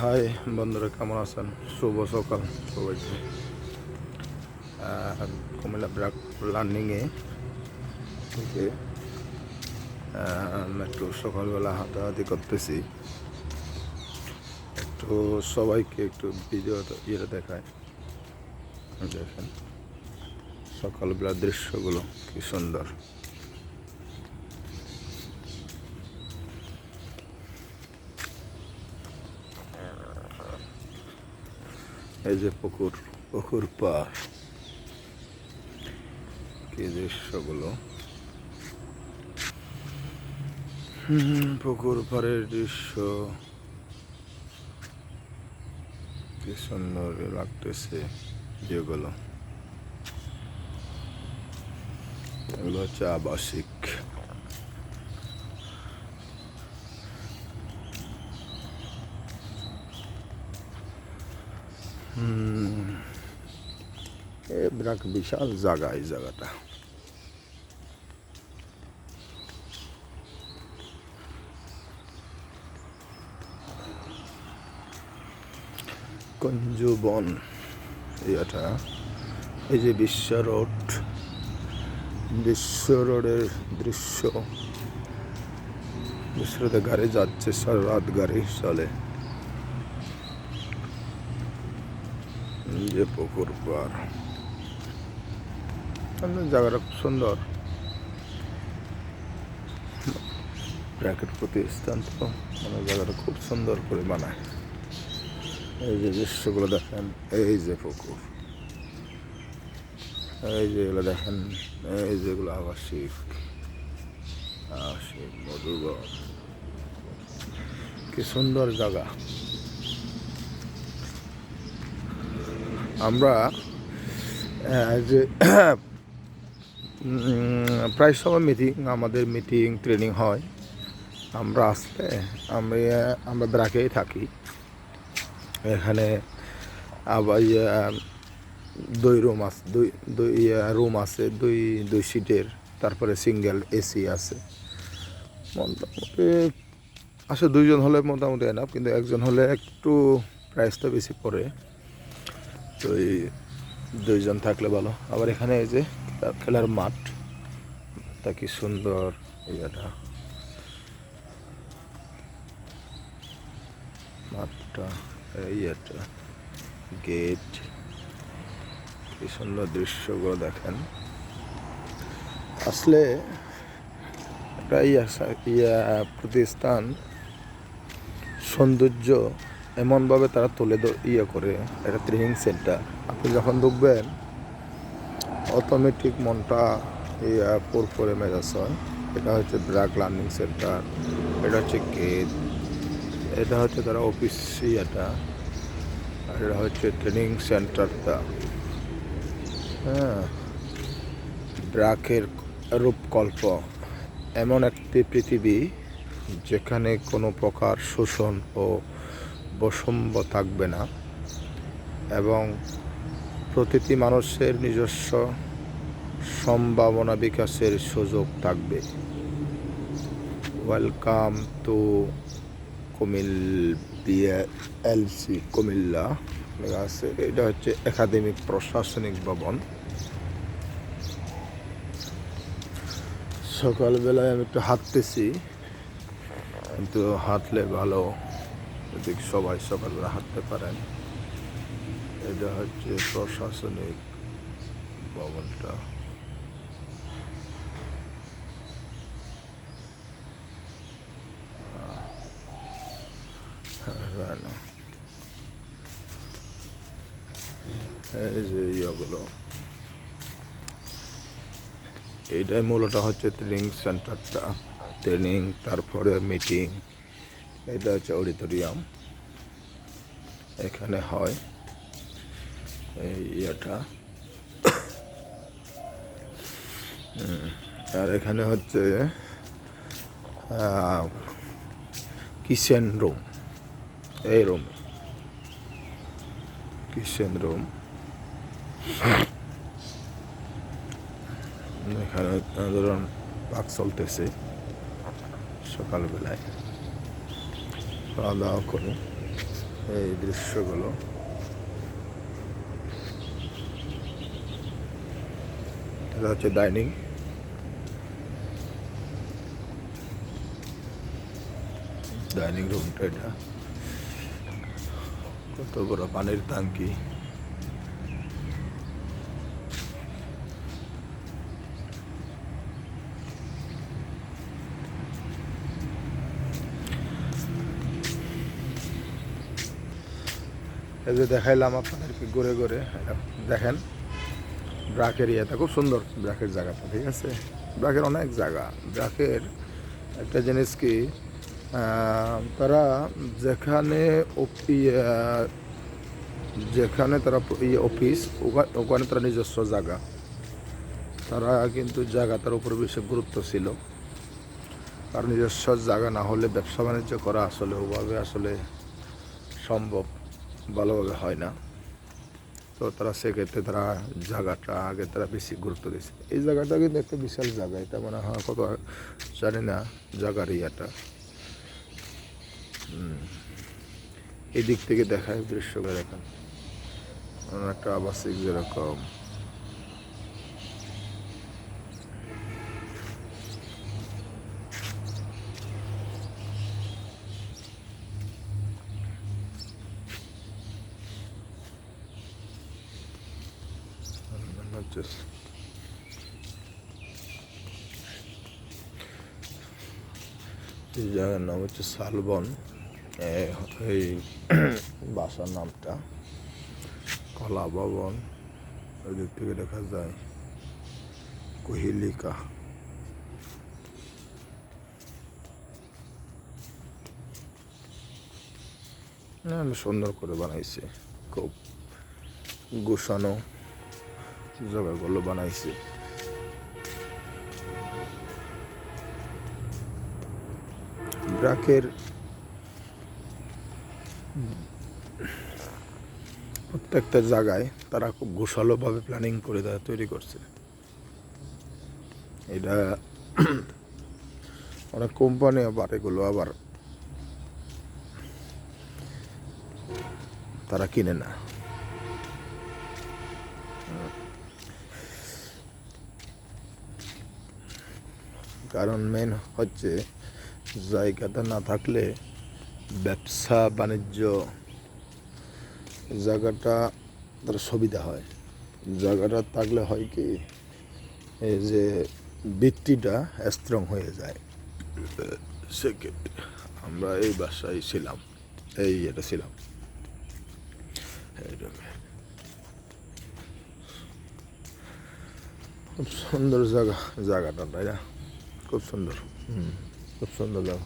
High বন্ধুরা, কেমন আছেন? শুভ সকাল সবাইকে। কুমিল্লা ব্রাক লার্নিংয়ে থেকে একটু সকালবেলা হাঁটাহাঁটি করতেছি। একটু সবাইকে একটু ভিডিও ইয়ে দেখায়। দেখেন, সকালবেলার দৃশ্যগুলো কি সুন্দর। এই যে পুকুর পুকুর পার কি দৃশ্যগুলো পুকুর পাড়ের দৃশ্য কি সুন্দর লাগতেছে যেগুলো এগুলো হচ্ছে আবাসিক হুম এ বিরাট বিশাল জায়গা এই জায়গাটা। কঞ্জুবন এটা এই যে বিশ্ব রোড, বিশ্ব রোডের দৃশ্য। বিশ্ব রোডে গাড়ি যাচ্ছে, সারা রাত গাড়ি চলে। যে পুকুর পার। জায়গাটা খুব সুন্দর। প্র্যাকেট প্রতিষ্ঠান তো মানে জায়গাটা খুব সুন্দর করে বানায়। এই যে দৃশ্যগুলো দেখেন, এই যে পুকুর। এই যে এগুলো দেখেন, এই যেগুলো আবাসিক। আবাসিক মধুবন। কি সুন্দর জায়গা। আমরা যে প্রায় সময় মিটিং আমাদের মিটিং ট্রেনিং হয়। আমরা আসলে আমরা আমরা ব্রাকেই থাকি। এখানে আবার ইয়া, দুই রুম আছে দুই দুই রুম আছে দুই দুই সিটের তারপরে সিঙ্গেল এসি আছে। মোটামুটি আসলে দুইজন হলে মোটামুটি এনাফ কিন্তু একজন হলে একটু প্রাইসটা বেশি পড়ে। তো এই দুইজন থাকলে ভালো। আবার এখানে এই যে খেলার মাঠ, তা কি সুন্দর ইয়েটা মাঠটা ইয়েটা গেট। কি সুন্দর দৃশ্যগুলো দেখেন। আসলে একটা ইয়া ইয়া প্রতিষ্ঠান, সৌন্দর্য এমনভাবে তারা তুলে ইয়ে করে, একটা ট্রেনিং সেন্টার আপনি যখন ঢুকবেন অটোমেটিক মনটা ইয়া পুরপুরে মেজাজ হয়। এটা হচ্ছে ব্র্যাক লার্নিং সেন্টার এটা হচ্ছে গেট এটা হচ্ছে তারা অফিস ইয়েটা এটা হচ্ছে ট্রেনিং সেন্টারটা হ্যাঁ ব্রাকের রূপকল্প। এমন একটি পৃথিবী যেখানে কোনো প্রকার শোষণ ও বৈষম্য থাকবে না এবং প্রতিটি মানুষের নিজস্ব সম্ভাবনা বিকাশের সুযোগ থাকবে। ওয়েলকাম টু কুমিল বিএলসি কুমিল্লা আছে। এটা হচ্ছে একাডেমিক প্রশাসনিক ভবন। সকালবেলায় আমি একটু হাঁটতেছি, কিন্তু হাঁটলে ভালো যদি সবাই সকালবেলা হাঁটতে পারেন। এটা হচ্ছে প্রশাসনিক ভবনটা। হ্যাঁ, এই যে ইয়েগুলো এইটাই মূলত হচ্ছে ট্রেনিং সেন্টারটা ট্রেনিং তারপরে মিটিং এটা হচ্ছে অডিটোরিয়াম। এখানে হয়। এই ইয়েটা। আর এখানে হচ্ছে কিচেন রুম। এই রুম। Kitchen room. এখানে ধরুন, পাক চলতেছে সকালবেলায়। খাওয়া দাওয়া করে এই দৃশ্যগুলো। এটা হচ্ছে ডাইনিং। ডাইনিং রুমটা এটা। কত বড় পানির ট্যাঙ্কি। এই যে দেখাইলাম আপনাদেরকে ঘুরে ঘুরে দেখেন। ব্রাক এরিয়াটা খুব সুন্দর ব্রাকের জায়গাটা ঠিক আছে? ব্রাকের অনেক জায়গা। ব্রাকের একটা জিনিস কি তারা যেখানে ইয়ে, যেখানে তারা ইয়ে অফিস ওখা- ওখানে তারা নিজস্ব জায়গা। তারা কিন্তু জায়গা তার উপর বেশি গুরুত্ব ছিল। কারণ নিজস্ব জায়গা না হলে ব্যবসা বাণিজ্য করা আসলে ওভাবে আসলে সম্ভব ভালোভাবে হয় না। তো তারা সেক্ষেত্রে তারা জায়গাটা আগে তারা বেশি গুরুত্ব দিয়েছে। এই জায়গাটা কিন্তু একটা বিশাল জায়গা। এটা মনে হয় কত জানি না, জায়গার ইয়াটা। এই দিক থেকে দেখায় দৃশ্যকে দেখেন। একটা আবাসিক যেরকম হচ্ছে এই জায়গার নাম হচ্ছে শালবন এই বাসার নামটা। কলা ভবন। ওই দিক থেকে দেখা যায় কোহিলিকা। সুন্দর করে বানাইছে। খুব গোছানো জায়গাগুলো বানাইছে। ব্রাকের প্রত্যেকটা জায়গায় তারা খুব গোছালোভাবে প্ল্যানিং করে তারা তৈরি করছে। এটা অনেক কোম্পানি আবার এগুলো আবার তারা কিনে না। কারণ মেন হচ্ছে জায়গাটা না থাকলে ব্যবসা, বাণিজ্য জায়গাটা তার সুবিধা হয়। জায়গাটা থাকলে হয় কি, এই যে বৃত্তিটা স্ট্রং হয়ে যায়। সেক্ষেত্রে আমরা এই বাসায় ছিলাম, এই এটা ছিলাম। খুব সুন্দর জায়গা, জায়গাটা, তাই না? খুব সুন্দর। হুম। খুব সুন্দর জায়গা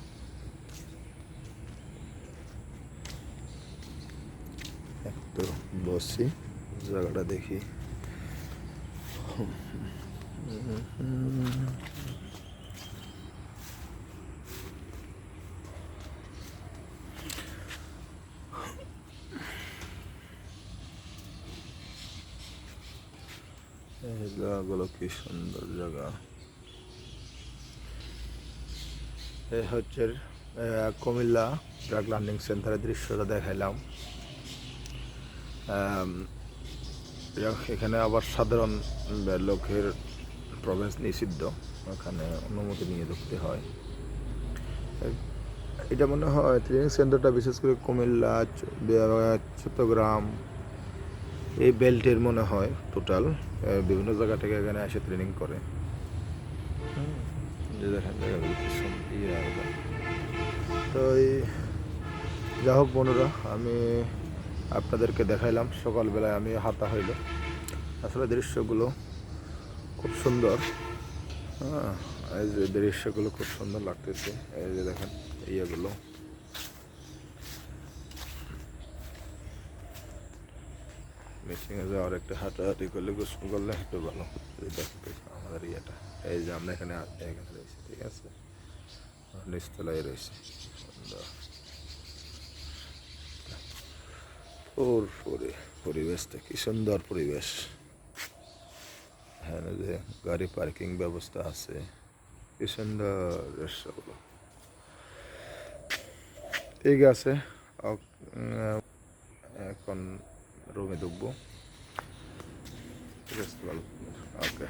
একটু বসি জায়গাটা দেখি এই জায়গাগুলো কি সুন্দর জায়গা এই হচ্ছে কুমিল্লা ট্রাক লার্নিং সেন্টারের দৃশ্যটা দেখাইলাম। এখানে আবার সাধারণ লোকের প্রবেশ নিষিদ্ধ। ওখানে অনুমতি নিয়ে ঢুকতে হয়। এটা মনে হয় ট্রেনিং সেন্টারটা বিশেষ করে কুমিল্লা চট্টগ্রাম, এই বেল্টের মনে হয় টোটাল বিভিন্ন জায়গা থেকে এখানে এসে ট্রেনিং করে। দেখেন জায়গাগুলো তো এই যা হোক বন্ধুরা, আমি আপনাদেরকে দেখাইলাম। সকালবেলায় আমি হাতা হইল। আসলে দৃশ্যগুলো খুব সুন্দর। হ্যাঁ এই যে দৃশ্যগুলো খুব সুন্দর লাগতেছে। এই যে দেখেন, ইয়েগুলো। মিটিংয়ে যাওয়ার একটা হাঁটাহাঁটি করলে, গোসল করলে একটু ভালো। দেখতে আমাদের ইয়েটা। এই যে আমরা এখানে এখানে রয়েছি, ঠিক আছে? নিচতলায় রয়েছে। পরিবেশটা কি সুন্দর পরিবেশ। এখানে যে গাড়ি পার্কিং ব্যবস্থা আছে। কি সুন্দর দৃশ্যগুলো। ঠিক আছে এখন রুমে ঢুকবো। ওকে